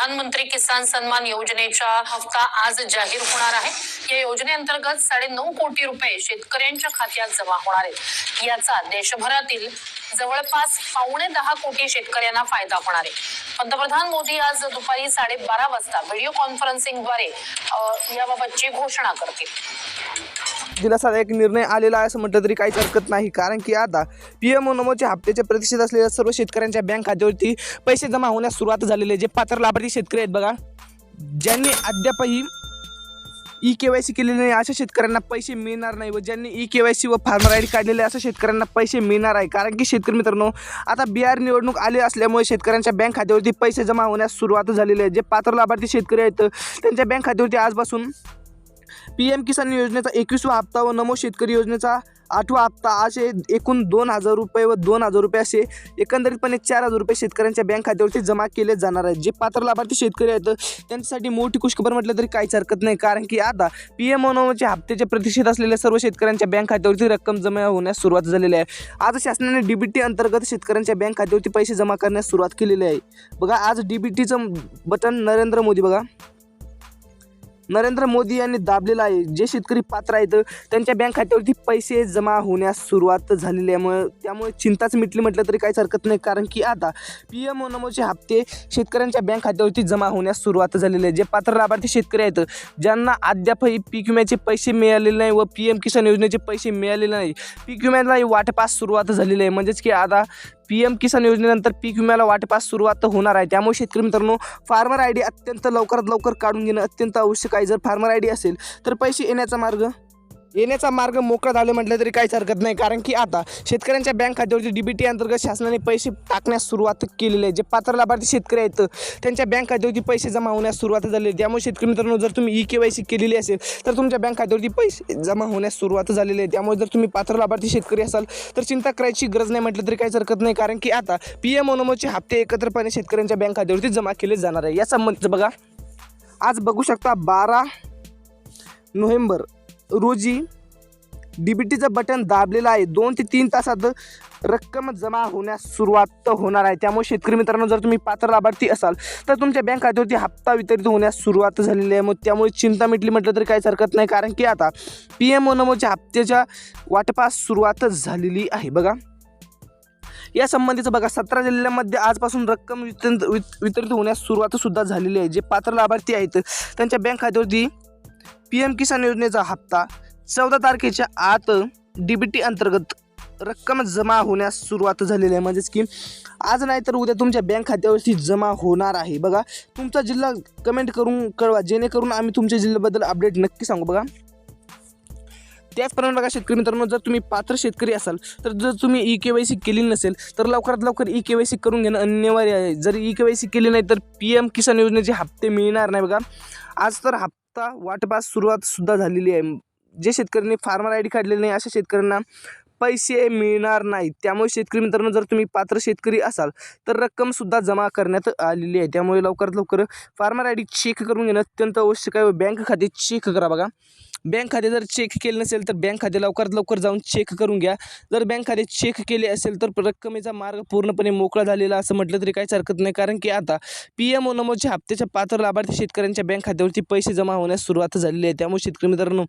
प्रधानमंत्री किसान सन्मान योजनेचा हप्ता आज जाहीर होणार आहे. या योजनेअंतर्गत साडे नऊ कोटी रुपये शेतकऱ्यांच्या खात्यात जमा होणार आहेत. याचा देशभरातील जवळपास पावणे दहा कोटी शेतकऱ्यांना फायदा होणार आहे. पंतप्रधान मोदी आज दुपारी साडेबारा वाजता व्हिडिओ कॉन्फरन्सिंगद्वारे याबाबतची घोषणा करतील. दिलासादायक निर्णय आलेला आहे असं म्हटलं तरी काहीच हरकत नाही. कारण की आता पी एम नमोच्या हप्त्याच्या प्रतीक्षेत असलेल्या सर्व शेतकऱ्यांच्या बँक खात्यावरती पैसे जमा होण्यास सुरुवात झालेली आहे. जे पात्र लाभार्थी शेतकरी आहेत बघा ज्यांनी अद्यापही ई के वाय सी केलेली नाही अशा शेतकऱ्यांना पैसे मिळणार नाही व ज्यांनी ई के वाय सी व फार्मर आय डी काढलेले अशा शेतकऱ्यांना पैसे मिळणार आहे. कारण की शेतकरी मित्रांनो आता बिहार निवडणूक आली असल्यामुळे शेतकऱ्यांच्या बँक खात्यावरती पैसे जमा होण्यास सुरुवात झालेली आहे. जे पात्र लाभार्थी शेतकरी आहेत त्यांच्या बँक खात्यावरती आजपासून पी एम किसान योजनेचा एकवीसवा हप्ता व नमो शेतकरी योजनेचा आठवा हप्ता असे एकूण दोन हजार रुपये व दोन हजार रुपये असे एकंदरीतपणे चार हजार रुपये शेतकऱ्यांच्या बँक खात्यावरती जमा केले जाणार आहेत. जे पात्र लाभार्थी शेतकरी आहेत त्यांच्यासाठी मोठी खुशखबर म्हटलं तरी काहीच हरकत नाही. कारण की आता पी एम ओनोच्या हप्त्याच्या प्रतीक्षेत असलेल्या सर्व शेतकऱ्यांच्या बँक खात्यावरती रक्कम जमा होण्यास सुरुवात झालेली आहे. आज शासनाने डी बी टी अंतर्गत शेतकऱ्यांच्या बँक खात्यावरती पैसे जमा करण्यास सुरुवात केलेली आहे. बघा आज डी बी टीचं बटन नरेंद्र मोदी बघा. नरेंद्र मोदी यांनी दाबलेलं आहे. जे शेतकरी पात्र आहेत त्यांच्या बँक खात्यावरती पैसे जमा होण्यास सुरुवात झालेली आहे. मग त्यामुळे चिंताच मिटली म्हटलं तरी काहीच हरकत नाही. कारण की आता पी एम नमोचे हप्ते शेतकऱ्यांच्या बँक खात्यावरती जमा होण्यास सुरुवात झालेली आहे. जे पात्र लाभार्थी शेतकरी आहेत ज्यांना अद्यापही पीक विम्याचे पैसे मिळालेले नाही व पी एम किसान योजनेचे पैसे मिळालेले नाही पीक विम्यालाही वाटपास सुरुवात झालेली आहे. म्हणजेच की आता पी एम किसान योजनेनंतर पीक विम्याला वाटपास सुरुवात होणार आहे. त्यामुळे शेतकरी मित्रांनो फार्मर आय डी अत्यंत लवकरात लवकर काढून घेणं अत्यंत आवश्यक आहे. जर फार्मर आय डी असेल तर पैसे येण्याचा मार्ग येण्याचा मार्ग मोकळा झाला म्हटलं तरी काहीच हरकत नाही. कारण की आता शेतकऱ्यांच्या बँक खात्यावरती डी बी टी अंतर्गत शासनाने पैसे टाकण्यास सुरुवात केलेली आहे. जे पात्र लाभार्थी शेतकरी आहेत त्यांच्या बँक खात्यावरती पैसे जमा होण्यास सुरुवात झाली आहे. त्यामुळे शेतकरी मित्रांनो जर तुम्ही ई के वाय सी केलेली असेल तर तुमच्या बँक खात्यावरती पैसे जमा होण्यास सुरुवात झालेली आहे. त्यामुळे जर तुम्ही पात्र लाभार्थी शेतकरी असाल तर चिंता करायची गरज नाही म्हटलं तरी काहीच हरकत नाही. कारण की आता पी एम ओनोमोचे हप्ते एकत्रपणे शेतकऱ्यांच्या बँक खात्यावरती जमा केले जाणार आहे. या संबंधीचं बघा. आज बघू शकता बारा नोव्हेंबर रोजी डी बी टीचं बटन दाबलेलं आहे. दोन ते तीन तासात रक्कम जमा होण्यास सुरुवात होणार आहे. त्यामुळे शेतकरी मित्रांनो जर तुम्ही पात्र लाभार्थी असाल तर तुमच्या बँक खात्यावरती हप्ता वितरित होण्यास सुरुवात झालेली आहे. मग त्यामुळे चिंता मिटली म्हटलं तरी काहीच हरकत नाही कारण की आता पी एम ओनमोच्या हप्त्याच्या वाटपास सुरुवात झालेली आहे. बघा. या संबंधीचं बघा. सतरा जिल्ह्यांमध्ये आजपासून रक्कम वितरित वितरित होण्यास सुरुवात सुद्धा झालेली आहे. जे पात्र लाभार्थी आहेत त्यांच्या बँक खात्यावरती पी एम किसान योजनेचा हप्ता चौदा तारखेच्या आत डी बी टी अंतर्गत रक्कम जमा होण्यास सुरुवात झालेली आहे. म्हणजेच की आज नाही तर उद्या तुमच्या बँक खात्यावरती जमा होणार आहे. बघा तुमचा जिल्हा कमेंट करून कळवा. जेणेकरून आम्ही तुमच्या जिल्ह्याबद्दल अपडेट नक्की सांगू. बघा. त्याचप्रमाणे बघा शेतकरी मित्रांनो जर तुम्ही पात्र शेतकरी असाल तर जर तुम्ही ई के वाय सी केली नसेल तर लवकरात लवकर ई के वाय सी करून घेणं अनिवार्य आहे. जर ई के वाय सी केली नाही तर पी एम किसान योजनेचे हप्ते मिळणार नाही. बघा आज तर हप्ता आता वाटपास सुरुवात सुद्धा झालेली आहे. जे शेतकऱ्यांनी फार्मर आय डी काढलेले नाही अशा शेतकऱ्यांना पैसे मिळणार नाहीत. त्यामुळे शेतकरी मित्रांनो जर तुम्ही पात्र शेतकरी असाल तर रक्कमसुद्धा जमा करण्यात आलेली आहे. त्यामुळे लवकरात लवकर फार्मर आय डी चेक करून घेणं अत्यंत आवश्यक आहे व बँक खाते चेक करा बघा. बँक खाते जर चेक केले नसेल तर बँक खाते लवकरात लवकर जाऊन चेक करून घ्या. जर बँक खाते चेक केले असेल तर रक्कमेचा मार्ग पूर्णपणे मोकळा झालेला असं म्हटलं तरी काहीच हरकत नाही. कारण की आता पी एम ओ ओनमोच्या हप्त्याच्या पात्र लाभार्थी शेतकऱ्यांच्या बँक खात्यावरती पैसे जमा होण्यास सुरुवात झालेली आहे. त्यामुळे शेतकरी मित्रांनो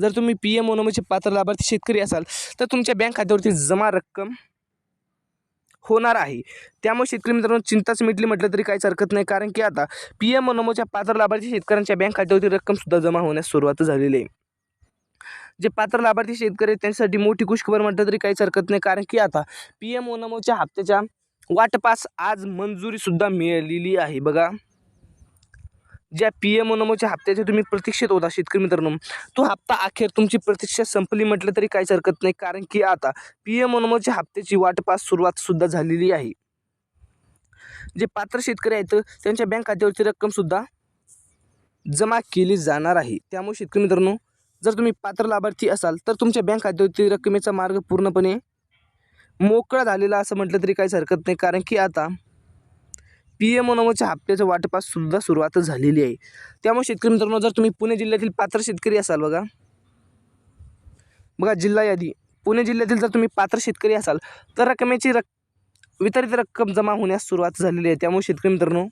जर तुम्ही पी एम ओनमोचे पात्र लाभार्थी शेतकरी असाल तर तुमच्या बँक खात्यावरती जमा रक्कम होणार आहे. त्यामुळे शेतकरी मित्रांनो चिंताच मिटली म्हटलं तरी काहीच हरकत नाही. कारण की आता पी एम ओनमोच्या पात्र लाभार्थी शेतकऱ्यांच्या बँक खात्यावरती रक्कमसुद्धा जमा होण्यास सुरुवात झालेली आहे. जे पात्र लाभार्थी शेतकरी आहेत त्यांच्यासाठी मोठी खुशखबर म्हटलं तरी काहीच हरकत नाही. कारण की आता पी एम ओनमोच्या हप्त्याच्या वाटपास आज मंजुरीसुद्धा मिळालेली आहे. बघा. ज्या पी एम नमोच्या हप्त्याचे तुम्ही प्रतीक्षेत होता शेतकरी मित्रांनो. तो हप्ता अखेर तुमची प्रतीक्षा संपली म्हटलं तरी काहीच हरकत नाही कारण की आता पी एम नमोच्या हप्त्याची वाटपास सुरुवात सुद्धा झालेली आहे. जे पात्र शेतकरी आहेत त्यांच्या बँक खात्यावरची रक्कमसुद्धा जमा केली जाणार आहे. त्यामुळे शेतकरी मित्रांनो जर तुम्ही पात्र लाभार्थी असाल तर तुमच्या बँक खात्यावरती रकमेचा मार्ग पूर्णपणे मोकळा झालेला असं म्हटलं तरी काहीच हरकत नाही कारण की आता पी एम ओनमोच्या हप्त्याच्या वाटपास सुद्धा सुरुवात झालेली आहे. त्यामुळे शेतकरी मित्रांनो जर तुम्ही पुणे जिल्ह्यातील पात्र शेतकरी असाल बघा. बघा जिल्हा यादी. पुणे जिल्ह्यातील जर तुम्ही पात्र शेतकरी असाल तर रकमेची रक वितरित रक्कम जमा होण्यास सुरुवात झालेली आहे. त्यामुळे शेतकरी मित्रांनो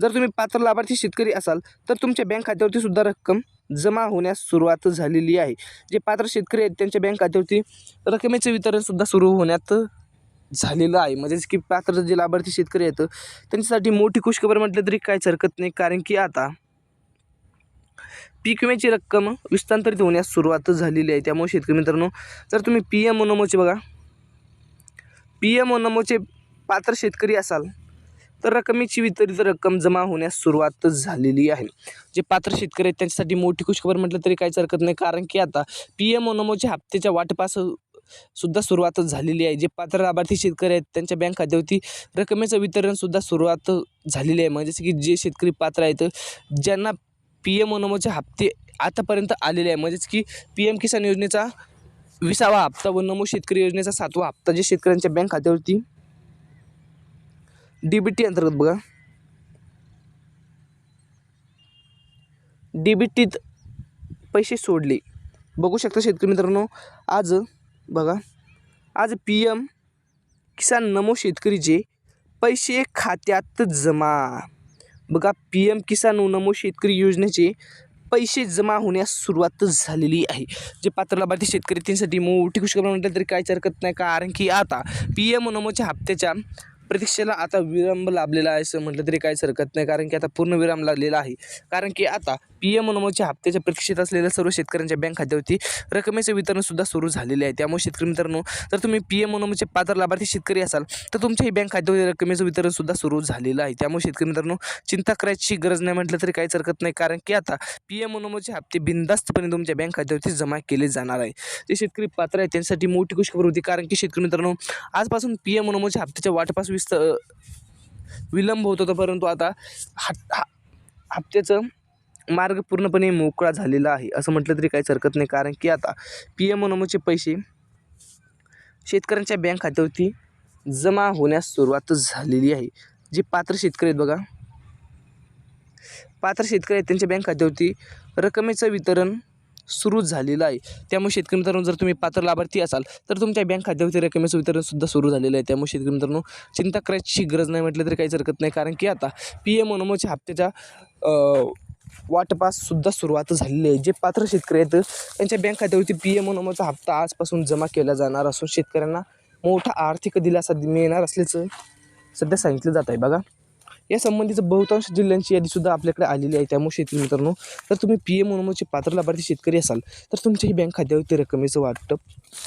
जर तुम्ही पात्र लाभार्थी शेतकरी असाल तर तुमच्या बँक खात्यावरती सुद्धा रक्कम जमा होण्यास सुरुवात झालेली आहे. जे पात्र शेतकरी आहेत त्यांच्या बँक खात्यावरती रकमेचे वितरणसुद्धा सुरू होण्यात झालेलं आहे. म्हणजेच की पात्र जे लाभार्थी शेतकरी आहेत त्यांच्यासाठी मोठी खुशखबर म्हटलं तरी काहीच हरकत नाही. कारण की आता पीक विम्याची रक्कम विस्तांतरित होण्यास सुरुवात झालेली आहे. त्यामुळे शेतकरी मित्रांनो जर तुम्ही पी एम नमोचे बघा. पी एम नमोचे पात्र शेतकरी असाल तर रकमेची वितरित रक्कम जमा होण्यास सुरुवात झालेली आहे. जे पात्र शेतकरी आहेत त्यांच्यासाठी मोठी खुशखबर म्हटलं तरी काहीच हरकत नाही. कारण की आता पी एम नमोच्या हप्त्याच्या वाटपास सुद्धा सुरुवात झालेली आहे. जे पात्र लाभार्थी शेतकरी आहेत त्यांच्या बँक खात्यावरती रकमेचं वितरणसुद्धा सुरुवात झालेली आहे. म्हणजेच की जे शेतकरी पात्र आहेत ज्यांना पी एम नमोचे हप्ते आतापर्यंत आलेले आहे म्हणजेच की पी एम किसान योजनेचा विसावा हप्ता व नमो शेतकरी योजनेचा सातवा हप्ता जे शेतकऱ्यांच्या बँक खात्यावरती डी बी टी अंतर्गत बघा. डी बी टीत पैसे सोडले. बघू शकता शेतकरी मित्रांनो आज बघा. आज पी एम किसान नमो शेतकरीचे पैसे खात्यात जमा. बघा पी एम किसान नमो शेतकरी योजनेचे पैसे जमा होण्यास सुरुवात झालेली आहे. जे पात्र लाभार्थी शेतकरी त्यांसाठी मोठी खुशखबर म्हटलं तरी काहीच हरकत नाही. कारण की आता पी एम नमोच्या हप्त्याच्या प्रतीक्षेला आता विलंब लाभलेला आहे असं म्हटलं तरी काहीच हरकत नाही. कारण की आता पूर्ण विराम लागलेला आहे. कारण की आता पी एम नमोच्या हप्त्याच्या प्रतीक्षेत असलेल्या सर्व शेतकऱ्यांच्या बँक खात्यावरती रकमेचे वितरणसुद्धा सुरू झालेले आहे. त्यामुळे शेतकरी मित्रांनो जर तुम्ही पी एम नमोचे पात्र लाभार्थी शेतकरी असाल तर तुमच्याही बँक खात्यावरती रकमेचं वितरणसुद्धा सुरू झालेलं आहे. त्यामुळे शेतकरी मित्रांनो चिंता करायची गरज नाही म्हटलं तरी काहीच हरकत नाही कारण की आता पी एम नमोचे हप्ते बिंदास्तपणे तुमच्या बँक खात्यावरती जमा केले जाणार आहे. जे शेतकरी पात्र आहेत त्यांच्यासाठी मोठी खुशखबर होती कारण की शेतकरी मित्रांनो आजपासून पी एम नमोच्या हप्त्याच्या वाटपास विस्त विलंब होत होता परंतु आता हा हप्त्याचं मार्ग पूर्णपणे मोकळा झालेला आहे. असं म्हटलं तरी काहीच हरकत नाही. कारण की आता पी एम नमोचे पैसे शेतकऱ्यांच्या बँक खात्यावरती जमा होण्यास सुरुवात झालेली आहे. जे पात्र शेतकरी आहेत बघा. पात्र शेतकरी आहेत त्यांच्या बँक खात्यावरती रकमेचं वितरण सुरू झालेलं आहे. त्यामुळे शेतकरी मित्रांनो जर तुम्ही पात्र लाभार्थी असाल तर तुमच्या बँक खात्यावरती रकमेचं वितरणसुद्धा सुरू झालेलं आहे. त्यामुळे शेतकरी मित्रांनो चिंता करायची गरज नाही म्हटलं तरी काहीच हरकत नाही. कारण की आता पी एम नमोच्या हप्त्याच्या वाटपाससुद्धा सुरुवात झालेली आहे. जे पात्र शेतकरी आहेत त्यांच्या बँक खात्यावरती पी एम नमोचा हप्ता आजपासून जमा केला जाणार असून शेतकऱ्यांना मोठा आर्थिक दिलासा मिळणार असल्याचं सध्या सांगितलं जात आहे. बघा. या संबंधीचं बहुतांश जिल्ह्यांची यादीसुद्धा आपल्याकडे आलेली आहे त्यामुळे शेतकरी मित्रांनो जर तुम्ही पी एम नमोचे पात्र लाभार्थी शेतकरी असाल तर तुमच्याही बँक खात्यावरती रकमेचं वाटप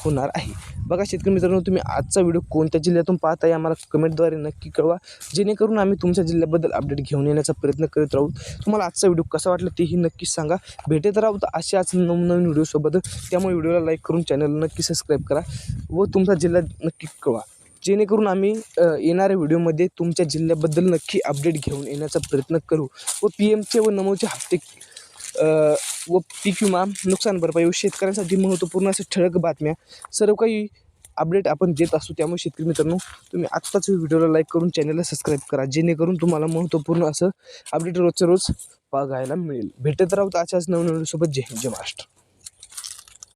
होणार आहे. बघा शेतकरी मित्रांनो तुम्ही आजचा व्हिडिओ कोणत्या जिल्ह्यातून पाहताय आम्हाला कमेंटद्वारे नक्की कळवा. जेणेकरून आम्ही तुमच्या जिल्ह्याबद्दल अपडेट घेऊन येण्याचा प्रयत्न करत राहू. तुम्हाला आजचा व्हिडिओ कसा वाटला तेही नक्की सांगा. भेटत राहू तर असे आज नवनवीन व्हिडिओसोबत. त्यामुळे व्हिडिओला लाईक करून चॅनलला नक्की सबस्क्राईब करा व तुमचा जिल्हा नक्की कळवा. जेणेकरून आम्ही येणाऱ्या व्हिडिओमध्ये तुमच्या जिल्ह्याबद्दल नक्की अपडेट घेऊन येण्याचा प्रयत्न करू व पी एमचे व नमोचे हप्ते व पीक विमा नुकसान भरपाई व शेतकऱ्यांसाठी महत्त्वपूर्ण अशा ठळक बातम्या सर्व काही अपडेट आपण देत असतो त्यामुळे शेतकरी मित्रांनो तुम्ही आत्ताच व्हिडिओला लाईक करून चॅनलला सबस्क्राईब करा जेणेकरून तुम्हाला महत्त्वपूर्ण असं अपडेट रोजच्या रोज बघायला मिळेल. भेटत राहू अशाच नवनवीन सोबत जय हिंद जय महाराष्ट्र.